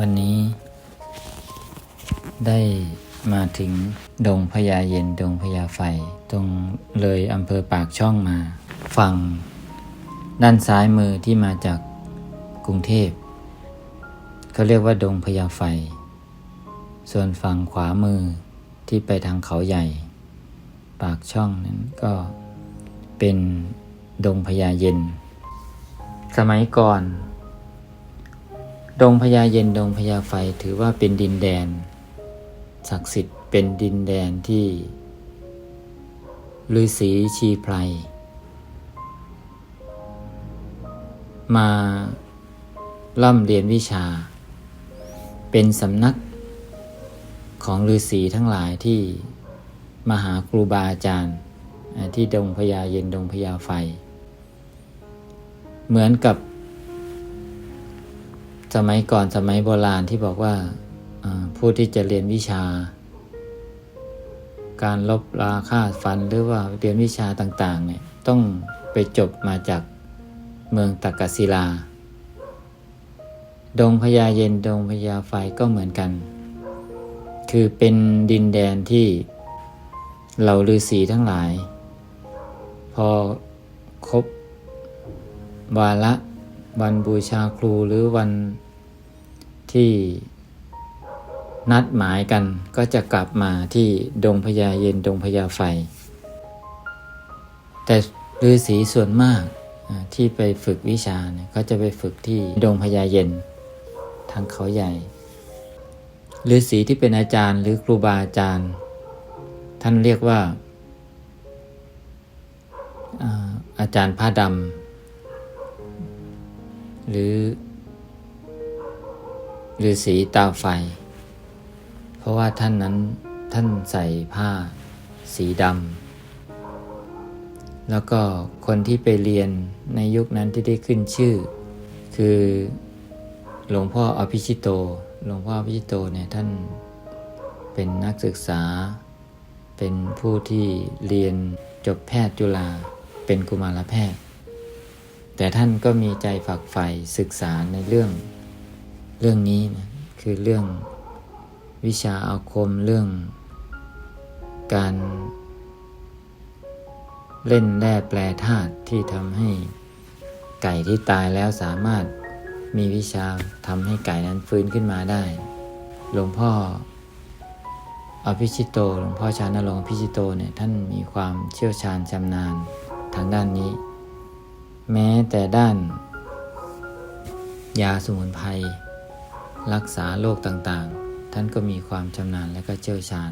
วันนี้ได้มาถึงดงพญาเย็นดงพญาไฟ ตรงเลยอำเภอปากช่องมา ฝั่ง ด้านซ้ายมือที่มาจากกรุงเทพเขาเรียกว่าดงพญาไฟ ส่วนฝั่งขวามือที่ไปทางเขาใหญ่ ปากช่องนั้นก็เป็นดงพญาเย็น สมัยก่อน ดงพญาเย็นดงพญาไฟถือว่าเป็นดินแดน ศักดิ์สิทธิ์เป็นดินแดนที่ฤาษีชีไพร มาล่ำเรียนวิชา เป็นสำนักของฤาษีทั้งหลายที่มาหาครูบาอาจารย์ ที่ดงพญาเย็นดงพญาไฟ เหมือนกับ สมัยก่อนสมัยโบราณที่บอกว่าอ่าผู้ที่จะเรียนวิชา การลบราค่าฟันหรือว่าเรียนวิชาต่างๆเนี่ยต้องไปจบมาจาก เมืองตักกศิลา ดงพญาเย็นดงพญาไฟก็เหมือนกัน คือเป็นดินแดนที่เหล่าฤาษีทั้งหลาย พอครบวาระวันบูชาครูหรือวันที่นัดหมายกันก็จะกลับมาที่ดงพญาเย็นดงพญาไฟ แต่ฤาษีส่วนมาก ที่ไปฝึกวิชาเนี่ยเขาจะไปฝึกที่ดงพญาเย็นทางเขาใหญ่ฤาษีที่เป็นอาจารย์หรือครูบาอาจารย์ ท่านเรียกว่าอ่าอาจารย์ผ้าดำหรือฤาษีตาไฟ เพราะว่าท่านนั้นท่านใส่ผ้าสีดำ แล้วก็คนที่ไปเรียนในยุคนั้นที่ได้ขึ้นชื่อ คือหลวงพ่ออภิชิโต หลวงพ่ออภิชิโตเนี่ยท่านเป็นนักศึกษา เป็นผู้ที่เรียนจบแพทย์จุฬาเป็นกุมารแพทย์ แต่ท่านก็มีใจฝักใฝ่ศึกษาในเรื่องเรื่องนี้นะคือเรื่องวิชาอาคมเรื่องการ เล่นแร่แปลธาตุที่ทำให้ไก่ที่ตายแล้วสามารถมีวิชาทำให้ไก่นั้นฟื้นขึ้นมาได้ หลวงพ่ออภิชิโต หลวงพ่อชานรงค์อภิชิโตเนี่ยท่านมีความเชี่ยวชาญชำนาญทางด้านนี้ แม้แต่ด้าน ยาสมุนไพรรักษาโรคต่างๆ ท่านก็มีความชำนาญและก็เชี่ยวชาญ